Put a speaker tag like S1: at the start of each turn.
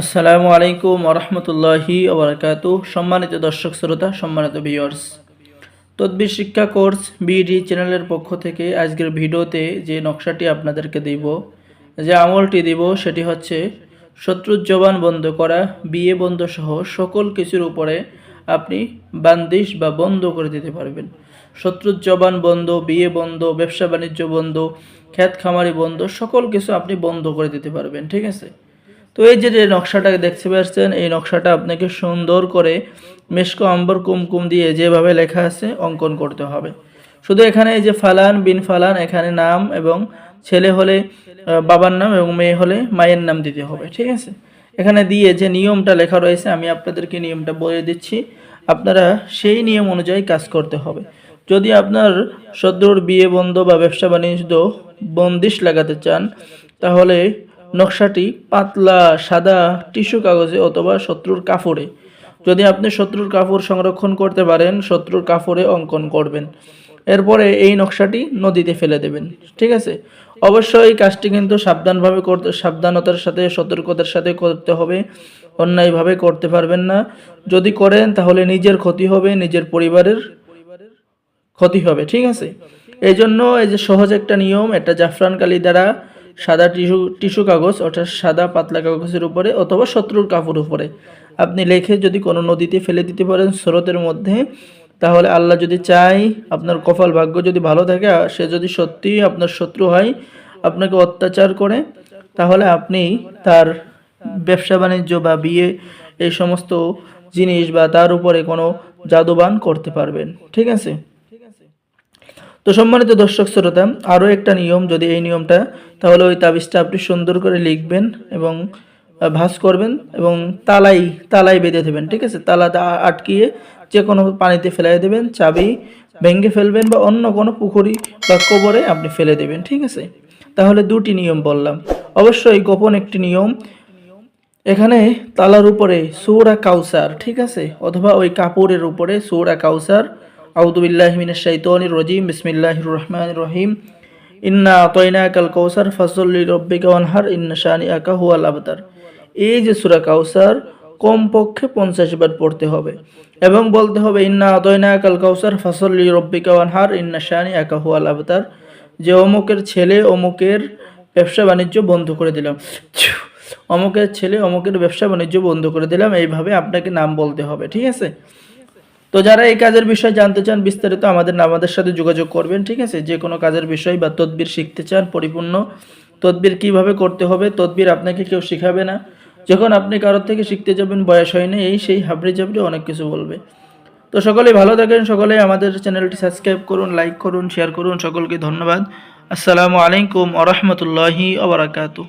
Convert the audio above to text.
S1: আসসালামু আলাইকুম আরহামতুল্লাহি ওবরাকাত সম্মানিত দর্শক শ্রোতা, সম্মানিত ভিউয়ার্স তদ্বির শিক্ষা কোর্স বিডি চ্যানেলের পক্ষ থেকে আজকের ভিডিওতে যে নকশাটি আপনাদেরকে দিব, যে আমলটি দিব, সেটি হচ্ছে শত্রুর জবান বন্ধ করা, বিয়ে বন্ধ সহ সকল কিছুর উপরে আপনি বান্দিশ বা বন্ধ করে দিতে পারবেন। শত্রুর জবান বন্ধ, বিয়ে বন্ধ, ব্যবসা বাণিজ্য বন্ধ খ্যাত খামারি বন্ধ, সকল কিছু আপনি বন্ধ করে দিতে পারবেন, ঠিক আছে? তো এই যে নকশাটা দেখতে পাচ্ছেন, এই নকশাটা আপনাকে সুন্দর করে মেশকো আম্বর কুমকুম দিয়ে যেভাবে লেখা আছে অঙ্কন করতে হবে। শুধু এখানে এই যে ফালান, বিন ফালান, এখানে নাম এবং ছেলে হলে বাবার নাম এবং মেয়ে হলে মায়ের নাম দিতে হবে, ঠিক আছে? এখানে দিয়ে যে নিয়মটা লেখা রয়েছে, আমি আপনাদেরকে নিয়মটা বলে দিচ্ছি। আপনারা সেই নিয়ম অনুযায়ী কাজ করতে হবে। যদি আপনার শত্রুর বিয়ে বন্ধ বা ব্যবসা বাণিজ্য বন্দিশ লাগাতে চান, তাহলে নকশাটি পাতলা, সাদা টিস্যু কাগজে অথবা শত্রুর কাপড়ে যদি আপনি শত্রুর কাপড় সংরক্ষণ করতে পারেন, শত্রুর কাপড়ে অঙ্কন করবেন। এরপরে এই নকশাটি নদীতে ফেলে দেবেন, ঠিক আছে? অবশ্যই এই কাজটি কিন্তু সাবধানভাবে করতে, সাবধানতার সাথে, সতর্কতার সাথে করতে হবে। অন্যায়ভাবে করতে পারবেন না। যদি করেন, তাহলে নিজের ক্ষতি হবে, নিজের পরিবারের ক্ষতি হবে, ঠিক আছে? এই জন্য এই যে সহজ একটা নিয়ম, এটা জাফরান কালি দ্বারা সাদা টিস্যু টিস্যু কাগজ, অর্থাৎ সাদা পাতলা কাগজের উপরে অথবা শত্রুর কাপড় উপরে। আপনি লেখে যদি কোনো নদীতে ফেলে দিতে পারেন স্রোতের মধ্যে, তাহলে আল্লাহ যদি চাই আপনার কপাল ভাগ্য যদি ভালো থাকে সে যদি সত্যি আপনার শত্রু হয়, আপনাকে অত্যাচার করে, তাহলে আপনি তার ব্যবসা বাণিজ্য বা বিয়ে, এই সমস্ত জিনিস বা তার উপরে কোনো জাদুবান করতে পারবেন। ঠিক আছে? তো সম্মানিত দর্শক শ্রোতা, আরও একটা নিয়ম যদি এই নিয়মটা, তাহলে ওই তাবিজটা আপনি সুন্দর করে লিখবেন এবং ভাঁজ করবেন এবং তালাই তালাই বেঁধে দেবেন, ঠিক আছে? তালাতে আ- আটকিয়ে যে কোনো পানিতে ফেলাই দেবেন, চাবি ভেঙে ফেলবেন বা অন্য কোনো পুকুরি বা কবরে আপনি ফেলে দেবেন, ঠিক আছে? তাহলে দুটি নিয়ম বললাম। অবশ্যই গোপন একটি নিয়ম। এখানে তালার উপরে সৌরা কাউসার, ঠিক আছে? অথবা ওই কাপড়ের উপরে সৌরা কাউসার। আউদুবিল্লাহ মিনাশ শাইতানির রজিম রহমানির রহিম। ইন্না আতাইনা কাল কাউসার ফাসল্লি রব্বিকা ওয়ানহার, ইন্না শানিআকা হুয়াল আবতার। এই যে সূরা কাউসার কমপক্ষে পঞ্চাশ বার পড়তে হবে। এবং বলতে হবে, ইন্না আতাইনা কাল কাউসার ফাসল্লি রব্বিকা ইন্না শানিআকা হুয়াল আবতার। যে অমুকের ছেলে অমুকের ব্যবসা বাণিজ্য বন্ধ করে দিলাম। অমুকের ছেলে অমুকের ব্যবসা বাণিজ্য বন্ধ করে দিলাম। এইভাবে আপনাকে নাম বলতে হবে, ঠিক আছে? তো যারা এই কাজের বিষয়ে জানতে চান, বিস্তারিত আমাদের আমাদের সাথে যোগাযোগ করবেন, ঠিক আছে? যে কোনো কাজের বিষয় বা তদবির শিখতে চান, পরিপূর্ণ তদবির কীভাবে করতে হবে, তদবির আপনাকে কেউ শিখাবে না। যখন আপনি কারোর থেকে শিখতে যাবেন, বয়স হয়নি এই সেই হাবড়ে জাবড়ে অনেক কিছু বলবে। তো সকলেই ভালো থাকেন সকলে আমাদের চ্যানেলটি সাবস্ক্রাইব করুন, লাইক করুন, শেয়ার করুন, সকলকে ধন্যবাদ। আসসালামু আলাইকুম আ রহমতুল্লাহি আবরাকাতু